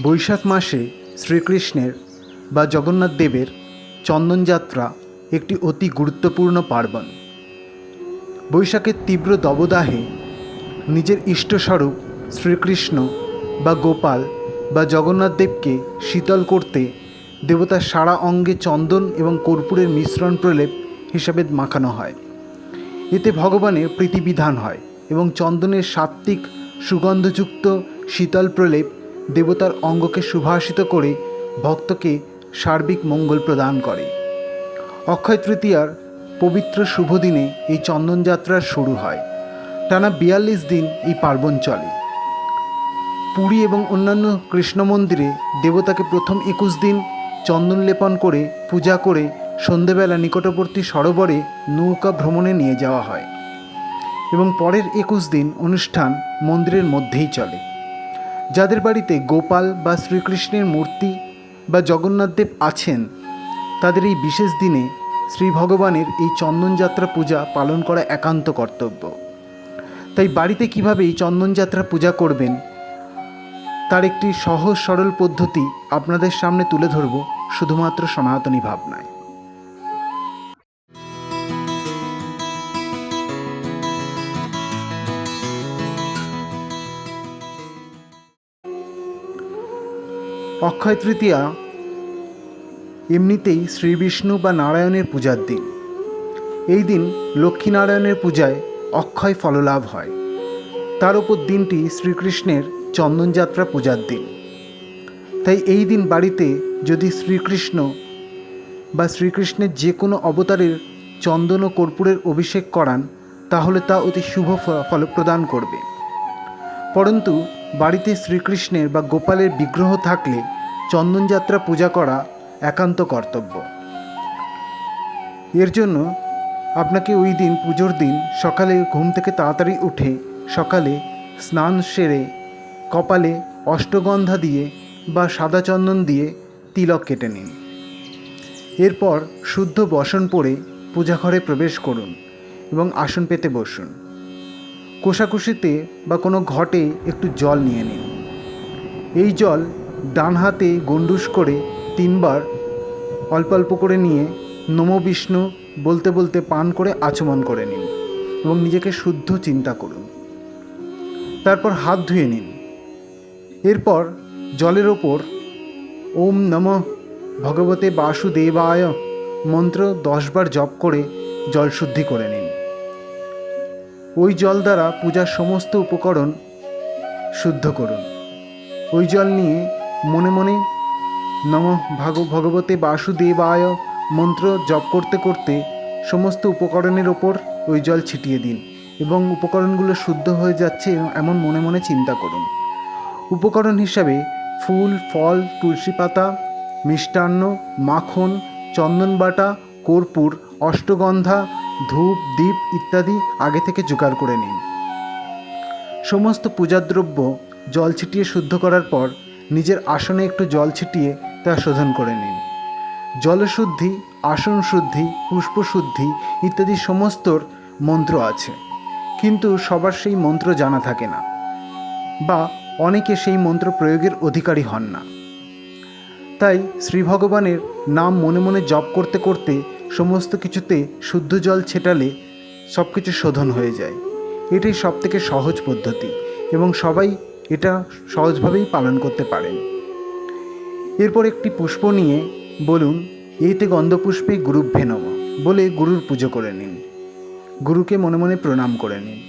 বৈশাখ মাসে শ্রীকৃষ্ণের বা জগন্নাথ দেবের চন্দনযাত্রা একটি অতি গুরুত্বপূর্ণ পার্বণ। বৈশাখের তীব্র দবদাহে নিজের ইষ্টস্বরূপ শ্রীকৃষ্ণ বা গোপাল বা জগন্নাথ দেবকে শীতল করতে দেবতার সারা অঙ্গে চন্দন এবং কর্পূরের মিশ্রণ প্রলেপ হিসাবে মাখানো হয়। এতে ভগবানের প্রীতিবিধান হয় এবং চন্দনের সাত্ত্বিক সুগন্ধযুক্ত শীতল প্রলেপ দেবতার অঙ্গকে সুভাষিত করে ভক্তকে সার্বিক মঙ্গল প্রদান করে। অক্ষয় তৃতীয়ার পবিত্র শুভ দিনে এই চন্দনযাত্রার শুরু হয়। টানা বিয়াল্লিশ দিন এই পার্বণ চলে। পুরী এবং অন্যান্য কৃষ্ণ মন্দিরে দেবতাকে প্রথম একুশ দিন চন্দন লেপন করে, পূজা করে সন্ধেবেলা নিকটবর্তী সরোবরে নৌকা ভ্রমণে নিয়ে যাওয়া হয়। এবং পরের একুশ দিন অনুষ্ঠান মন্দিরের মধ্যেই চলে। যাদের বাড়িতে গোপাল বা শ্রীকৃষ্ণের মূর্তি বা জগন্নাথদেব আছেন, তাদের এই বিশেষ দিনে শ্রী ভগবানের এই চন্দনযাত্রা পূজা পালন করা একান্ত কর্তব্য। তাই বাড়িতে কীভাবে এই চন্দনযাত্রা পূজা করবেন, তার একটি সহজ সরল পদ্ধতি আপনাদের সামনে তুলে ধরব শুধুমাত্র সনাতনী ভাবনায়। অক্ষয় তৃতীয়া এমনিতেই শ্রী বিষ্ণু বা নারায়ণের পূজার দিন। এই দিন লক্ষ্মীনারায়ণের পূজায় অক্ষয় ফললাভ হয়। তার উপর দিনটি শ্রীকৃষ্ণের চন্দনযাত্রা পূজার দিন। তাই এই দিন বাড়িতে যদি শ্রীকৃষ্ণ বা শ্রীকৃষ্ণের যে কোনো অবতারের চন্দন ও কর্পূরের অভিষেক করান, তাহলে তা অতি শুভ ফল, প্রদান করবে। পরন্তু বাড়িতে শ্রীকৃষ্ণের বা গোপালের বিগ্রহ থাকলে চন্দনযাত্রা পূজা করা একান্ত কর্তব্য। এর জন্য আপনাকে ওই দিন পুজোর দিন সকালে ঘুম থেকে তাড়াতাড়ি উঠে সকালে স্নান সেরে কপালে অষ্টগন্ধা দিয়ে বা সাদা চন্দন দিয়ে তিলক কেটে নিন। এরপর শুদ্ধ বসন পরে পূজাঘরে প্রবেশ করুন এবং আসন পেতে বসুন। কোষাকুষিতে বা কোনো ঘটে একটু জল নিয়ে নিন। এই জল ডান হাতে গন্ডুস করে তিনবার অল্প অল্প করে নিয়ে নমো বিষ্ণু বলতে বলতে পান করে আচমন করে নিন এবং নিজেকে শুদ্ধ চিন্তা করুন। তারপর হাত ধুয়ে নিন। এরপর জলের ওপর ওম নম ভগবতে বাসুদেবায় মন্ত্র দশবার জপ করে জল শুদ্ধি করে নিন। ওই জল দ্বারা পূজার সমস্ত উপকরণ শুদ্ধ করুন। ওই জল নিয়ে মনে মনে নম ভাগ, ভগবতে বাসুদেবায় মন্ত্র জপ করতে করতে সমস্ত উপকরণের ওপর ওই জল ছিটিয়ে দিন এবং উপকরণগুলো শুদ্ধ হয়ে যাচ্ছে এমন মনে মনে চিন্তা করুন। উপকরণ হিসাবে ফুল, ফল, তুলসী পাতা, মিষ্টান্ন, মাখন, চন্দন বাটা, কর্পূর, অষ্টগন্ধা ধূপ, দ্বীপ ইত্যাদি আগে থেকে জোগাড় করে নিন। সমস্ত পূজাদ্রব্য জল ছিটিয়ে শুদ্ধ করার পর নিজের আসনে একটু জল ছিটিয়ে তা শোধন করে নিন। জলশুদ্ধি, আসন শুদ্ধি পুষ্পশুদ্ধি ইত্যাদি সমস্তর মন্ত্র আছে। কিন্তু সবার সেই মন্ত্র জানা থাকে না বা অনেকে সেই মন্ত্র প্রয়োগের অধিকারী হন না। তাই শ্রী ভগবানের নাম মনে মনে জপ করতে করতে সমস্ত কিছুতে শুদ্ধ জল ছেটালে সব কিছু শোধন হয়ে যায়। এটাই সব থেকে সহজ পদ্ধতি এবং সবাই এটা সহজভাবেই পালন করতে পারেন। এরপর একটি পুষ্প নিয়ে বলুন এইতে গন্ধপুষ্পে গুরুভ্যে নম বলে গুরুর পুজো করে নিন। গুরুকে মনে মনে প্রণাম করে নিন।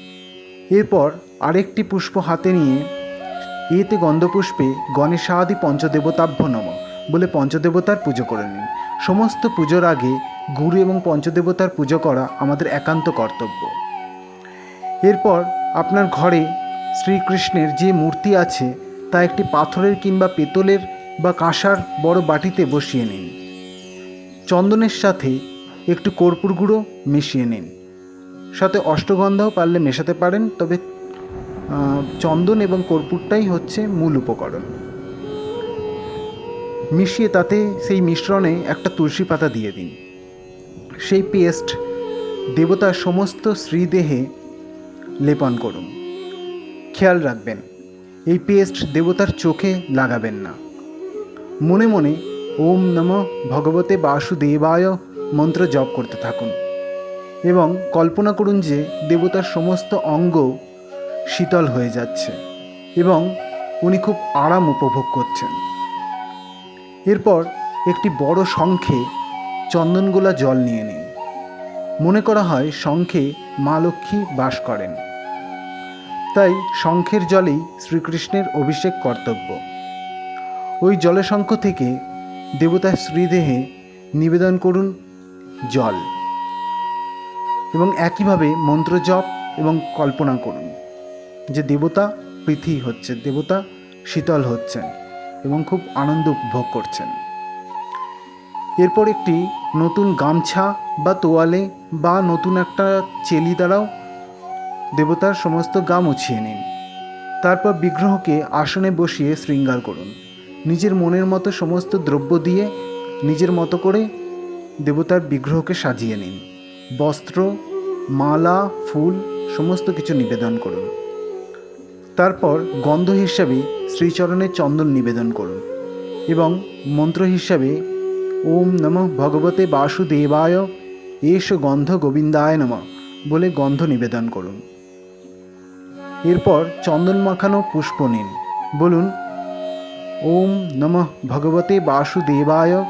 এরপর আরেকটি পুষ্প হাতে নিয়ে, এতে গন্ধপুষ্পে গণেশাদি পঞ্চদেবতাভ্য নম বলে পঞ্চদেবতার পুজো করে নিন। সমস্ত পুজোর আগে গুরু এবং পঞ্চদেবতার পুজো করা আমাদের একান্ত কর্তব্য। এরপর আপনার ঘরে শ্রীকৃষ্ণের যে মূর্তি আছে, তা একটি পাথরের কিংবা পেতলের বা কাঁসার বড় বাটিতে বসিয়ে নিন। চন্দনের সাথে একটু কর্পূর গুঁড়ো মিশিয়ে নিন। সাথে অষ্টগন্ধাও পারলে মেশাতে পারেন, তবে চন্দন এবং কর্পূরটাই হচ্ছে মূল উপকরণ। মিশিয়ে তাতে সেই মিশ্রণে একটা তুলসী পাতা দিয়ে দিন। সেই পেস্ট দেবতার সমস্ত শ্রীদেহে লেপন করুন। খেয়াল রাখবেন, এই পেস্ট দেবতার চোখে লাগাবেন না। মনে মনে ওম নম ভগবতে বাসুদেবায় মন্ত্র জপ করতে থাকুন এবং কল্পনা করুন যে দেবতার সমস্ত অঙ্গ শীতল হয়ে যাচ্ছে এবং উনি খুব আরাম উপভোগ করছেন। এরপর একটি বড় শঙ্খে চন্দনগোলা জল নিয়ে নিন। মনে করা হয় শঙ্খে মা লক্ষ্মী বাস করেন। তাই শঙ্খের জলেই শ্রীকৃষ্ণের অভিষেক কর্তব্য। ওই জলশঙ্খ থেকে দেবতার শ্রীদেহে নিবেদন করুন জল। এবং একইভাবে মন্ত্র জপ এবং কল্পনা করুন যে দেবতা পৃথিবী হচ্ছে, দেবতা শীতল হচ্ছেন এবং খুব আনন্দ উপভোগ করছেন। এরপর একটি নতুন গামছা বা তোয়ালে বা নতুন একটা চেলি দ্বারাও দেবতার সমস্ত গা মুছিয়ে নিন। তারপর বিগ্রহকে আসনে বসিয়ে শৃঙ্গার করুন। নিজের মনের মতো সমস্ত দ্রব্য দিয়ে নিজের মতো করে দেবতার বিগ্রহকে সাজিয়ে নিন। বস্ত্র, মালা, ফুল, সমস্ত কিছু নিবেদন করুন। তারপর গন্ধ হিসাবে শ্রীচরণের চন্দন নিবেদন করুন এবং মন্ত্র হিসাবে ওম নম ভগবতে বাসুদেবায়। এস গন্ধ গোবিন্দায় নম বলে গন্ধ নিবেদন করুন। এরপর চন্দন মাখানো পুষ্প নিন। বলুন, ওম নম ভগবতে বাসুদেবায়।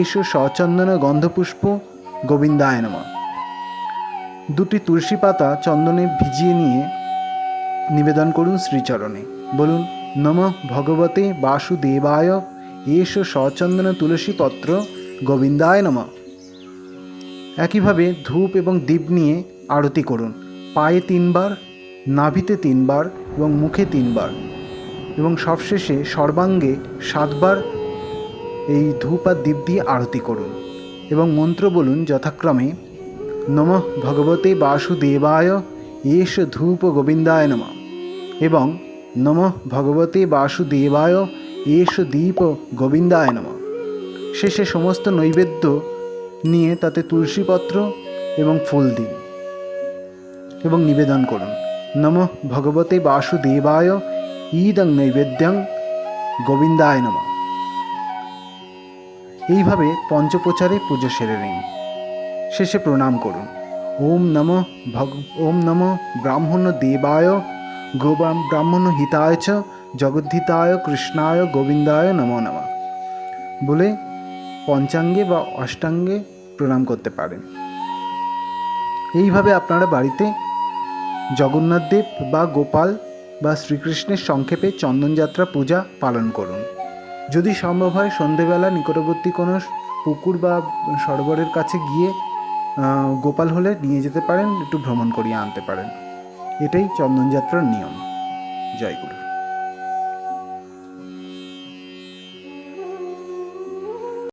এস সচন্দন গন্ধপুষ্প গোবিন্দায় নম। দুটি তুলসী পাতা চন্দনে ভিজিয়ে নিয়ে নিবেদন করুন শ্রীচরণে। বলুন, নম ভগবতে বাসুদেবায়। এস সচন্দন তুলসী পত্র গোবিন্দায় নম। একইভাবে ধূপ এবং দীপ নিয়ে আরতি করুন। পায়ে তিনবার, নাভিতে তিনবার এবং মুখে তিনবার এবং সবশেষে সর্বাঙ্গে সাতবার এই ধূপ আর দীপ দিয়ে আরতি করুন এবং মন্ত্র বলুন যথাক্রমে, নম ভগবতে বাসুদেবায়, এস ধূপ গোবিন্দায় নম এবং নম ভগবতে বাসুদেবায় এস দীপ গোবিন্দায় নম। শেষে সমস্ত নৈবেদ্য নিয়ে তাতে তুলসীপত্র এবং ফুল দিন এবং নিবেদন করুন। নম ভগবতে বাসুদেবায় ঈদং নৈবেদ্যং গোবিন্দায় নম। এইভাবে পঞ্চপ্রচারে পুজো সেরে নিন। শেষে প্রণাম করুন। ওম নম ভগ ওম নম ব্রাহ্মণ দেবায় গো ব্রাহ্মণ হিতায় জগদ্ধিতায়, কৃষ্ণায়, গোবিন্দায় নমো নম বলে পঞ্চাঙ্গে বা অষ্টাঙ্গে প্রণাম করতে পারেন। এইভাবে আপনারা বাড়িতে জগন্নাথদেব বা গোপাল বা শ্রীকৃষ্ণের সংক্ষেপে চন্দনযাত্রা পূজা পালন করুন। যদি সম্ভব হয় সন্ধেবেলা নিকটবর্তী কোনো পুকুর বা সরোবরের কাছে গিয়ে গোপাল হলে নিয়ে যেতে পারেন, একটু ভ্রমণ করিয়ে আনতে পারেন। এটাই চন্দনযাত্রার নিয়ম। জয় গুরু।